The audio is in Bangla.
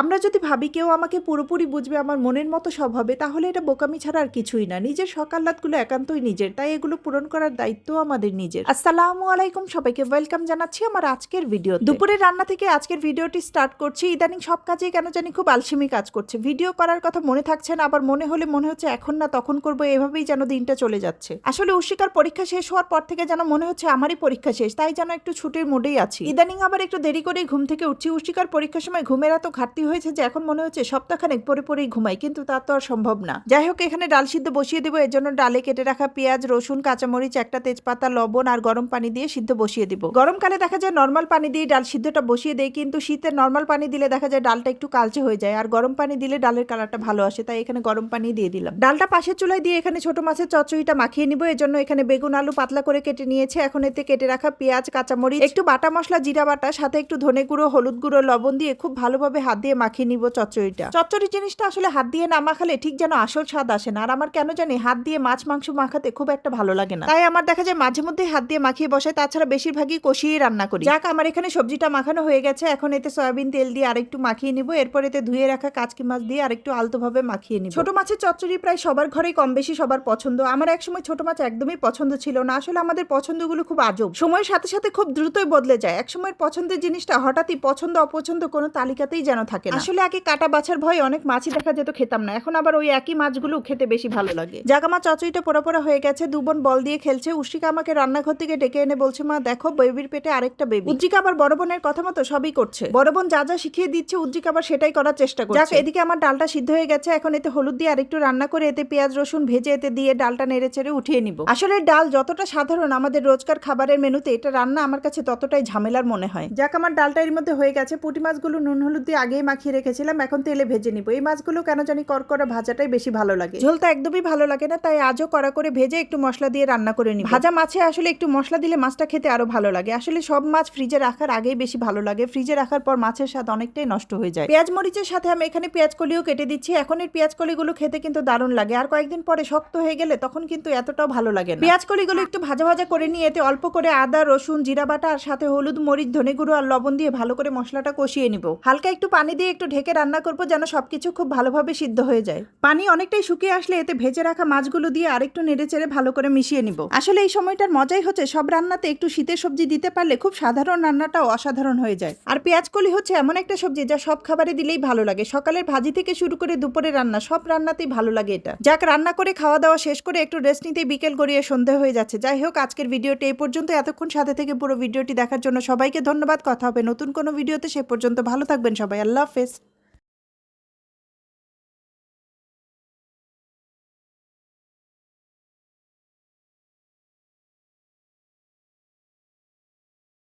আমরা যদি ভাবি কেউ আমাকে পুরোপুরি বুঝবে, আমার মনের মতো সব হবে তাহলে এটা বোকামি ছাড়া আর কিছুই না। নিজের সকাল্লাতগুলো একান্তই নিজের, তাই এগুলো পূরণ করার দায়িত্ব আমাদের নিজের। আসসালামু আলাইকুম সবাইকে ওয়েলকাম জানাচ্ছি আমার আজকের ভিডিও দুপুরের রান্না থেকে আজকের ভিডিওটি স্টার্ট করছি। ইদানিং সব কাজেই কেন জানি খুব আলসেমি কাজ করছে। ভিডিও করার কথা মনে থাকছে না, আবার মনে হলে মনে হচ্ছে এখন না, তখন করব, এভাবেই যেন দিনটা চলে যাচ্ছে। আসলে উশিকার পরীক্ষা শেষ হওয়ার পর থেকে যেন মনে হচ্ছে আমারই পরীক্ষা শেষ, তাই যেন একটু ছুটির মোডেই আছি। ইদানিং আবার একটু দেরি করে ঘুম থেকে উঠছি। উশিকার পরীক্ষার সময় ঘুমের এত ঘাটতি হয়েছে যে এখন মনে হচ্ছে সপ্তাহখানেক পরে পরেই ঘুমাই, কিন্তু তা তো আর সম্ভব না। যাই হোক, এখানে ডাল সিদ্ধ বসিয়ে দেবো, এর জন্য ডালে কেটে রাখা পেঁয়াজ, রসুন, কাঁচামরিচ, একটা তেজপাতা, লবণ আর গরম পানি দিয়ে সিদ্ধ বসিয়ে দিব। গরমকালে দেখা যায় নর্মাল পানি দিয়ে ডাল সিদ্ধটা বসিয়ে দেয় কিন্তু শীতের নর্মাল পানি দিলে দেখা যায় ডালটা একটু কালচে হয়ে যায়, আর গরম পানি দিলে ডালের কালারটা ভালো আসে, তাই এখানে গরম পানি দিয়ে দিলাম। ডালটা পাশের চুলায় দিয়ে এখানে ছোট মাছের চচ্চড়িটা মাখিয়ে নিব, এর জন্য এখানে বেগুন, আলু পাতলা করে কেটে নিয়েছে। এখন এতে কেটে রাখা পেঁয়াজ, কাঁচামরিচ, একটু বাটা মশলা, জিরা বাটা, সাথে একটু ধনে গুঁড়ো, হলুদ গুঁড়ো, লবণ দিয়ে খুব ভালোভাবে হাত দিয়ে মাখিয়ে নিব চচ্চড়িটা। চচ্চড়ি জিনিসটা আসলে হাত দিয়ে না মাখালে ঠিক যেন আসল স্বাদ আসে না। আর আমার কেন জানি হাত দিয়ে মাছ মাংস মাখাতে খুব একটা ভালো লাগে না। তাই আমার দেখা যায় মাঝে মধ্যে হাত দিয়ে মাখিয়ে বসায় তাছাড়া বেশিরভাগই কষিয়ে রান্না করি। যাক, আমার এখানে সবজিটা মাখানো হয়ে গেছে। এখন এতে সয়াবিন তেল দিয়ে আরেকটু মাখিয়ে নিব। এরপর এতে ধুয়ে রাখা কাচকি মাছ দিয়ে আরেকটু আলতোভাবে মাখিয়ে নিব। ছোট মাছের চচ্চড়ি প্রায় সবার ঘরেই কম বেশি সবার পছন্দ। আমার একসময় ছোট মাছ একদমই পছন্দ ছিল না। আসলে আমাদের পছন্দগুলো খুব আজব। সময়ের সাথে সাথে খুব দ্রুতই বদলে যায়। একসময়ের পছন্দের জিনিসটা হঠাৎই পছন্দ অপছন্দ কোনো তালিকাতেই যেন থাকে না। আসলে আগে কাটা বাছার ভয়ে অনেক মাছই দেখা যেত খেতাম না। এখন আবার ওই একই মাছগুলো খেতে বেশি ভালো লাগে। জাগা মা চচড়িটা পোড়া পোড়া হয়ে গেছে দু বোন বল দিয়ে খেলছে। উশিকা আমাকে রান্নাঘর থেকে ডেকে এনে বলছে, মা, দেখো, বেবির পেটে আরেকটা বেবি। উজ্জিকা আবার বড় বোনের কথা মতো সবই করছে। বড় বোন যা যা শিখিয়ে দিচ্ছে, উজ্জিকা আবার সেটাই করার চেষ্টা করছে। যাক, এদিকে আমার ডালটা সিদ্ধ হয়ে গেছে। এখন এতে হলুদ দিয়ে আরেকটু রান্না করে, এতে পেঁয়াজ, রসুন ভেজে, এতে দিয়ে ডালটা নেড়ে চেড়ে উঠিয়ে নিব। আসলে ডাল যতটা সাধারণ আমাদের রোজকার খাবারের মেনুতে এটা রান্না আমার কাছে ততটাই ঝামেলার মনে হয়। যাক, আমার ডালটা এর মধ্যে হয়ে গেছে। পুঁটি মাছগুলো নুন, হলুদ দিয়ে আগেই মাখিয়ে রেখেছিলাম এখন তেলে ভেজে নিব। এই মাছগুলো কেন জানি করকরা ভাজাটাই বেশি ভালো লাগে। ঝোলটা একদমই ভালো লাগে না তাই আজও কড়া করে ভেজে একটু মশলা দিয়ে রান্না করে নিই ভাজা মাছে আসলে একটু মশলা দিলে মাছটা খেতে আরও ভালো লাগে। আসলে সব মাছ ফ্রিজে রাখার আগেই বেশি ভালো লাগে। ফ্রিজে রাখার পর মাছের স্বাদ অনেকটাই নষ্ট হয়ে যায়। পেঁয়াজ মরিচের সাথে আমি এখানে পেঁয়াজ কলিও কেটে দিচ্ছি। এখন এই পেঁয়াজ কলিগুলো খেতে কিন্তু দারুণ লাগে। আর কয়েকদিন পরে শক্ত হয়ে গেলে তখন কিন্তু এতটাও ভালো লাগে না। পেঁয়াজ কলিগুলো একটু ভাজা ভাজা করে নিয়ে এতে অল্প করে আদা রসুন জিরা বাটা আর সাথে হলুদ মরিচ ধনে গুঁড়ো আর লবণ দিয়ে ভালো করে মশলাটা কষিয়ে নিব। হালকা একটু পানি দিয়ে একটু ঢেকে রান্না করব যেন সবকিছু খুব ভালোভাবে সিদ্ধ হয়ে যায়। পানি অনেকটাই শুকিয়ে আসলে এতে ভেজে রাখা মাছগুলো দিয়ে আরেকটু নেড়ে চেড়ে ভালো করে মিশিয়ে নিব। আসলে এই সময়টার মজাই হচ্ছে সব রান্নাতে একটু শীতের সবজি দিতে পারলে খুব সাধারণ রান্নাটাও অসাধারণ হয়ে যায়। আর পেঁয়াজ কলি হচ্ছে এমন একটা সবজি যা সব খাবারে দিলেই ভালো লাগে। সকালের ভাজি থেকে শুরু করে দুপুরে রান্না সব রান্নাতেই ভালো লাগে এটা। যাক, রান্না করে খাওয়া দাওয়া শেষ করে একটু রেস্ট নিতেই বিকেল গড়িয়ে সন্ধে হয়ে যাচ্ছে। যাই হোক, আজকের ভিডিওটি এই পর্যন্ত। এতক্ষণ সাথে থেকে পুরো ভিডিওটি দেখার জন্য সবাইকে ধন্যবাদ। কথা হবে নতুন কোনো ভিডিওতে। সে পর্যন্ত ভালো থাকবেন সবাই। আল্লাহ হাফেজ